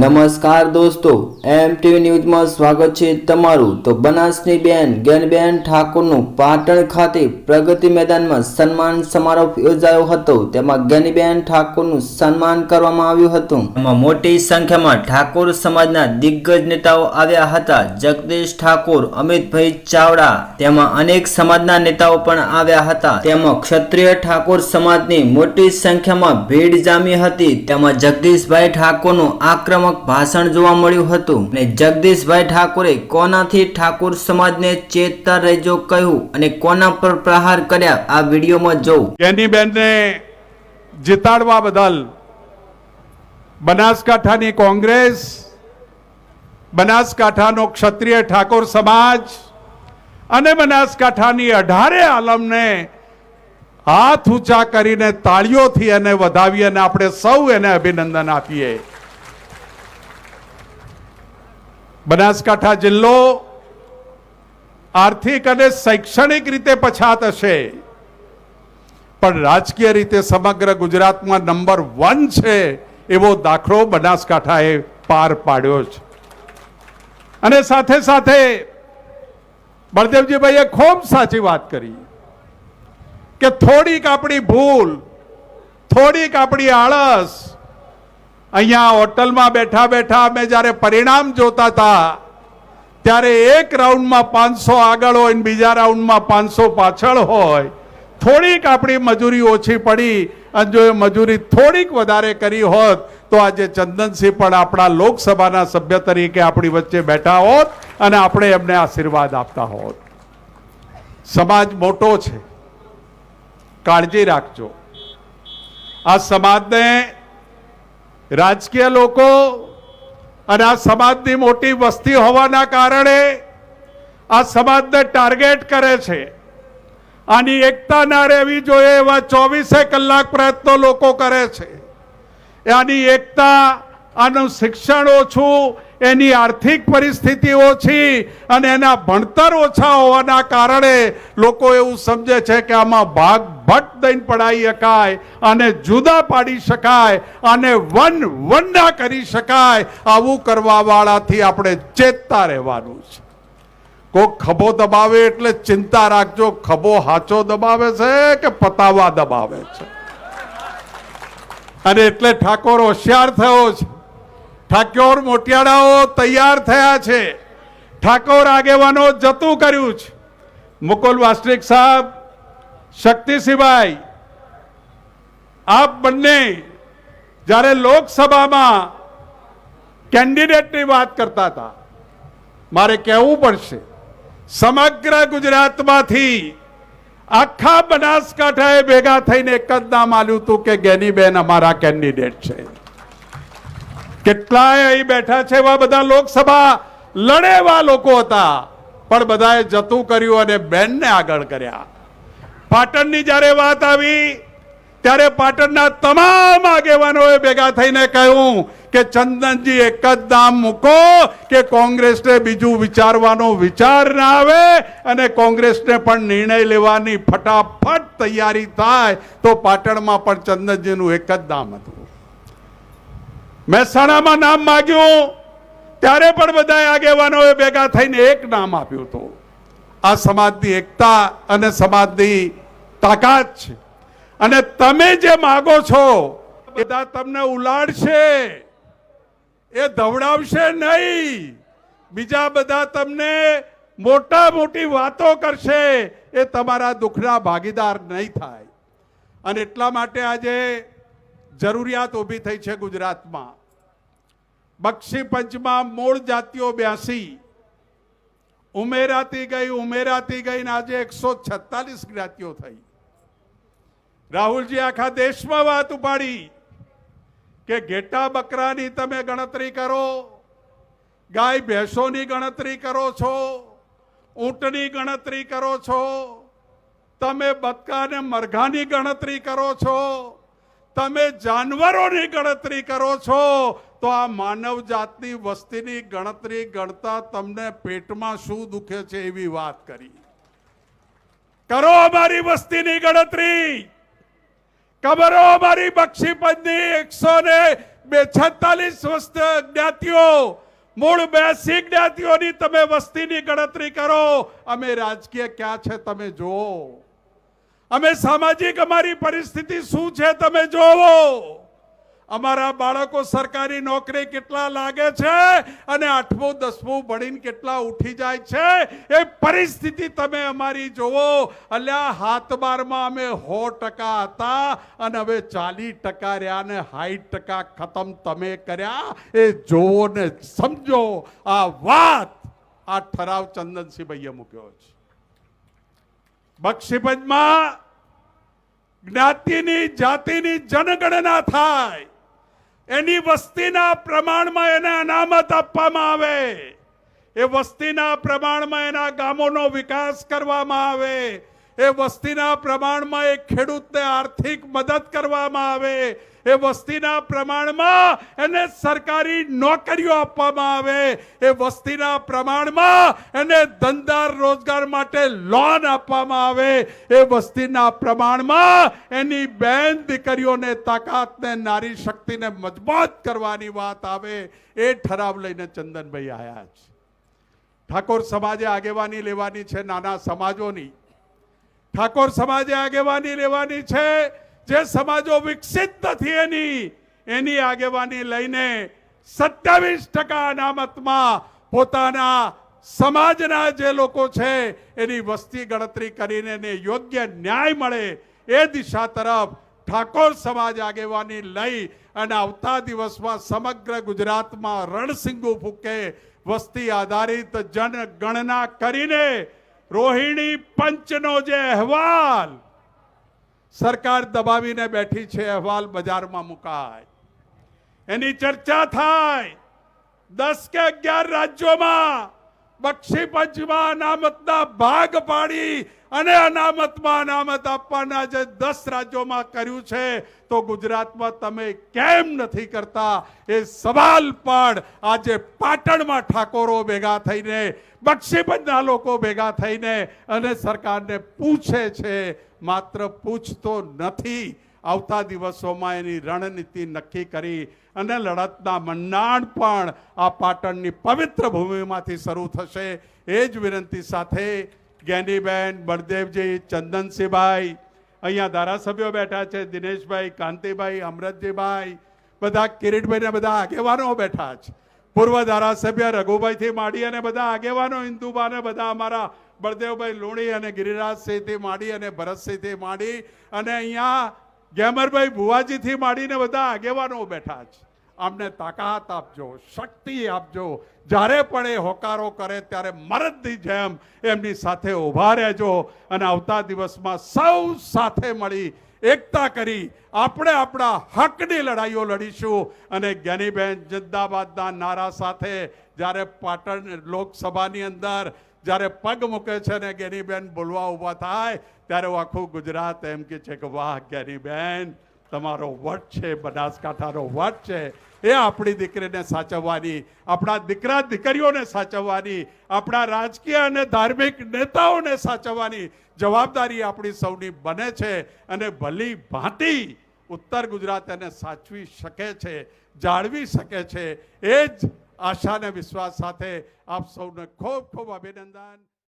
નમસ્કાર દોસ્તો એમ ટીવી ન્યૂઝમાં સ્વાગત છે તમારું. તો બનાસની બેન જ્ઞાનબેન ઠાકોરનું પાટણ ખાતે પ્રગતિ મેદાનમાં સન્માન સમારોહ યોજાયો હતો. તેમાં જ્ઞાનીબેન ઠાકોરનું સન્માન કરવામાં આવ્યું હતું. એમાં મોટી સંખ્યામાં ઠાકોર સમાજના દિગ્ગજ નેતાઓ આવ્યા હતા. જગદીશ ઠાકોર, અમિતભાઈ ચાવડા તેમાં અનેક સમાજના નેતાઓ પણ આવ્યા હતા. તેમાં ક્ષત્રિય ઠાકોર સમાજની મોટી સંખ્યામાં ભીડ જામી હતી. તેમાં જગદીશભાઈ ઠાકોરનું આક્રમક ભાષણ જોવા મળ્યું હતું. અને જગદીશભાઈ ઠાકોરે કોનાથી ઠાકોર સમાજને ચેતતા રહેજો કહ્યું અને કોના પર પ્રહાર કર્યા આ વિડીયોમાં જોઉં. ગેનીબેનને જીતાડવા બદલ બનાસકાંઠાની કોંગ્રેસ, બનાસકાંઠાનો ક્ષત્રિય ઠાકોર સમાજ અને બનાસકાંઠાની અઢારે આલમને હાથ ઊંચા કરીને તાળીઓથી એને વધાવી અને આપણે સૌ એને અભિનંદન આપીએ. બનાસકાંઠા જિલ્લો આર્થિક અને શૈક્ષણિક રીતે પછાત હશે. પણ રાજકીય રીતે સમગ્ર ગુજરાતમાં નંબર વન છે એવો દાખલો બનાસકાંઠાએ પાર પાડ્યો છે. અને સાથે સાથે બળદેવજીભાઈએ ખૂબ સાચી વાત કરી કે થોડીક આપણી ભૂલ, થોડીક આપણી આળસ અહીંયા હોટલમાં બેઠા બેઠા અમે જ્યારે પરિણામ જોતા હતા, ત્યારે એક રાઉન્ડમાં પાંચસો આગળ હોય ને બીજા રાઉન્ડમાં પાંચસો પાછળ હોય, થોડીક આપણી મજૂરી ઓછી પડી અને જો એ મજૂરી થોડીક વધારે કરી હોત, તો આજે ચંદનસિંહ પણ આપણા લોકસભાના સભ્ય તરીકે આપણી વચ્ચે બેઠા હોત અને આપણે એમને આશીર્વાદ આપતા હોત. સમાજ મોટો છે. કાળજી રાખજો. આ સમાજને રાજકીય લોકો અને આ સમાજની મોટી વસ્તી હોવાના કારણે આ સમાજને ટાર્ગેટ કરે છે. આની એકતા ના રહેવી જોઈએ એવા ચોવીસે કલાક પ્રયત્નો લોકો કરે છે. આની એકતા, આનું શિક્ષણ ઓછું એની આર્થિક પરિસ્થિતિ ઓછી અને એના ભણતર ઓછા હોવાના કારણે લોકો એવું સમજે છે કે આમાં ભાગ ભટ્ટ દઈને પડાવી શકાય અને જુદા પાડી શકાય અને વન વંડા કરી શકાય. આવું કરવાવાળાથી આપણે ચેતતા રહેવાનું છે. કોક ખભો દબાવે એટલે ચિંતા રાખજો. ખભો હાચો દબાવે છે કે પતાવા દબાવે છે? અને એટલે ઠાકોર હોશિયાર થયો છે. ઠાકોર મોટિયાળાઓ તૈયાર થયા છે. ઠાકોર આગેવાનો જતું કર્યું છે. મુકુલ વાસ્ત્રિક સાહેબ શક્તિ સિવાય આપ બંને જ્યારે લોકસભામાં કેન્ડિડેટની વાત કરતા હતા, મારે કહેવું પડશે, સમગ્ર ગુજરાતમાંથી આખા બનાસકાંઠાએ ભેગા થઈને એક જ નામ આલ્યું હતું કે ગેનીબેન અમારા કેન્ડિડેટ છે. કેટલાય અહીં બેઠા છે એવા બધા લોકસભા. લડે એવા લોકો હતા. પણ બધાએ જતું કર્યું અને બેનને આગળ કર્યા. પાટણની જ્યારે વાત આવી, ત્યારે પાટણના તમામ આગેવાનોએ ભેગા થઈને કહ્યું કે, ચંદનજી, એક જ નામ મૂકો કે કોંગ્રેસને બીજું વિચારવાનો વિચાર ના આવે અને કોંગ્રેસને પણ નિર્ણય લેવાની ફટાફટ તૈયારી થાય. તો પાટણમાં પણ ચંદનજીનું એક જ નામ હતું. મહેસાણામાં નામ માગ્યું. ત્યારે પણ બધા આગેવાનોએ ભેગા થઈને એક નામ આપ્યું હતું. આ સમાજની એકતા અને સમાજની તાકાત છે. અને તમે જે માગો છો બધા તમને ઉલાડશે એ ધવડાવશે નહીં. બીજા બધા તમને મોટા મોટી વાતો કરશે. એ તમારા દુઃખના ભાગીદાર નહીં થાય. અને એટલા માટે આજે જરૂરિયાત ઊભી થઈ છે ગુજરાતમાં. બક્ષી પંચમાં મૂળ જાતિઓ બ્યાસી. ઉમેરાતી ગઈ ઉમેરાતી ગઈ ને આજે એકસો છત્તાલીસ જ્ઞાતિઓ થઈ. રાહુલજી આખા દેશમાં વાત ઉપાડી કે ઘેટા બકરાની તમે ગણતરી કરો, ગાય ભેંસોની ગણતરી કરો છો, ઊંટની ગણતરી કરો છો, તમે બતકા અને મરઘાની ગણતરી કરો છો, તમે જાનવરોની ગણતરી કરો છો તો આ માનવ જાતની વસ્તીની ગણતરી ગણતા તમને પેટમાં શું દુખે છે એવી વાત કરી. કરો અમારી વસ્તીની ગણતરી. કબરો અમારી બક્ષીપંચની એકસો ને બે છેતાલીસ વસ્ત જ્ઞાતિઓ, મૂળ બેસી જ્ઞાતિઓની તમે વસ્તીની ગણતરી કરો. અમે રાજકીય ક્યાં છે તમે જુઓ. અમે સામાજિક અમારી પરિસ્થિતિ શું છે તમે જોવો. અમારા બાળકો સરકારી નોકરી કેટલા લાગે છે અને આઠમું, દસમું ભણીને કેટલા ઉઠી જાય છે? એ પરિસ્થિતિ તમે અમારી જોવો. અલ્યા હાથ બારમાં અમે સો ટકા હતા અને હવે ચાલીસ ટકા રહ્યા ને સાઠ ટકા ખતમ તમે કર્યા. એ જોવો ને સમજો. આ વાત આ ઠરાવ ચંદનસિંહભાઈએ મૂક્યો છે. બક્ષીપંચમાં જ્ઞાતિની જાતિની જનગણના થાય. એની વસ્તીના પ્રમાણમાં એને અનામત આપવામાં આવે. એ વસ્તીના પ્રમાણમાં એના ગામોનો વિકાસ કરવામાં આવે. એ વસ્તીના પ્રમાણમાં એ ખેડૂતને આર્થિક મદદ કરવામાં આવે. એ વસ્તીના પ્રમાણમાં એને સરકારી નોકરીઓ આપવામાં આવે. એ વસ્તીના પ્રમાણમાં એને ધંધાર રોજગાર માટે લોન આપવામાં આવે. એ વસ્તીના પ્રમાણમાં એની બેન દીકરીઓને તાકાતને, નારી શક્તિને મજબૂત કરવાની વાત આવે. એ ઠરાવ લઈને ચંદનભાઈ આવ્યા છે. ઠાકોર સમાજે આગેવાની લેવાની છે નાના સમાજોની. ઠાકોર સમાજે આગેવાની લેવાની છે. જે સમાજો વિકસિત નથી એની એની આગેવાની લઈને સત્યાવીસ ટકા અનામતમાં પોતાના સમાજના જે લોકો છે, એની વસ્તી ગણતરી કરીને એને યોગ્ય ન્યાય મળે એ દિશા તરફ ઠાકોર સમાજ આગેવાની લઈ અને આવતા દિવસમાં સમગ્ર ગુજરાતમાં રણસિંગુ ફૂકે વસ્તી આધારિત જનગણના કરીને રોહિણી પંચનો જે અહેવાલ સરકાર દબાવીને બેઠી છે, અહેવાલ બજારમાં મુકાય. એની ચર્ચા થાય. દસ કે અગિયાર રાજ્યોમાં બક્ષી પંચમાં અનામતના ભાગ પાડી અને અનામતમાં અનામત આપવાના જે દસ રાજ્યોમાં કર્યું છે, તો ગુજરાતમાં તમે કેમ નથી કરતા? એ સવાલ પણ આજે પાટણમાં ઠાકોરો ભેગા થઈને બક્ષીપંચના લોકો ભેગા થઈને અને સરકારને પૂછે છે માત્ર પૂછતો નથી. આવતા દિવસોમાં એની રણનીતિ નક્કી કરી અને લડતના મંડાણ પણ આ પાટણની પવિત્ર ભૂમિમાંથી શરૂ થશે. એ જ વિનંતી સાથે જ્ઞાનીબેન બળદેવજી ચંદનસિંહભાઈ અહીંયા ધારાસભ્યો બેઠા છે, દિનેશભાઈ, કાંતિભાઈ, અમરતજીભાઈ, બધા કિરીટભાઈને બધા આગેવાનો બેઠા છે. પૂર્વ ધારાસભ્ય રઘુભાઈથી માંડી અને બધા આગેવાનો હિન્દુભાને બધા અમારા બળદેવભાઈ લુણી અને ગિરિરાજસિંહથી માંડી અને ભરતસિંહથી માંડી અને અહીંયા ગેમરભાઈ ભુવાજીથી માંડીને બધા આગેવાનો બેઠા છે. અમને તાકાત આપજો, શક્તિ આપજો. જ્યારે પણ એ હોકારો કરે ત્યારે મરદની જેમ એમની સાથે ઊભા રહેજો અને આવતા દિવસમાં સૌ સાથે મળી એકતા કરી આપણે આપણા હકની લડાઈઓ લડીશું અને જ્ઞાનીબેન જિંદાબાદના નારા સાથે જ્યારે પાટણ લોકસભાની અંદર જ્યારે પગ મૂકે છે ને ગેનીબેન બોલવા ઊભા થાય, ત્યારે આખું ગુજરાત એમ કે છે કે, વાહ, ગેનીબેન, તમારો વટ છે, બનાસકાંઠાનો વટ છે. એ આપણી દીકરીને સાચવવાની, આપણા દીકરા દીકરીઓને સાચવવાની, આપણા રાજકીય અને ધાર્મિક નેતાઓને સાચવવાની જવાબદારી આપણી સૌની બને છે અને ભલી ભાંતિ ઉત્તર ગુજરાત એને સાચવી શકે છે, જાળવી શકે છે. એ જ આશા અને વિશ્વાસ સાથે આપ સૌને ખૂબ ખૂબ અભિનંદન.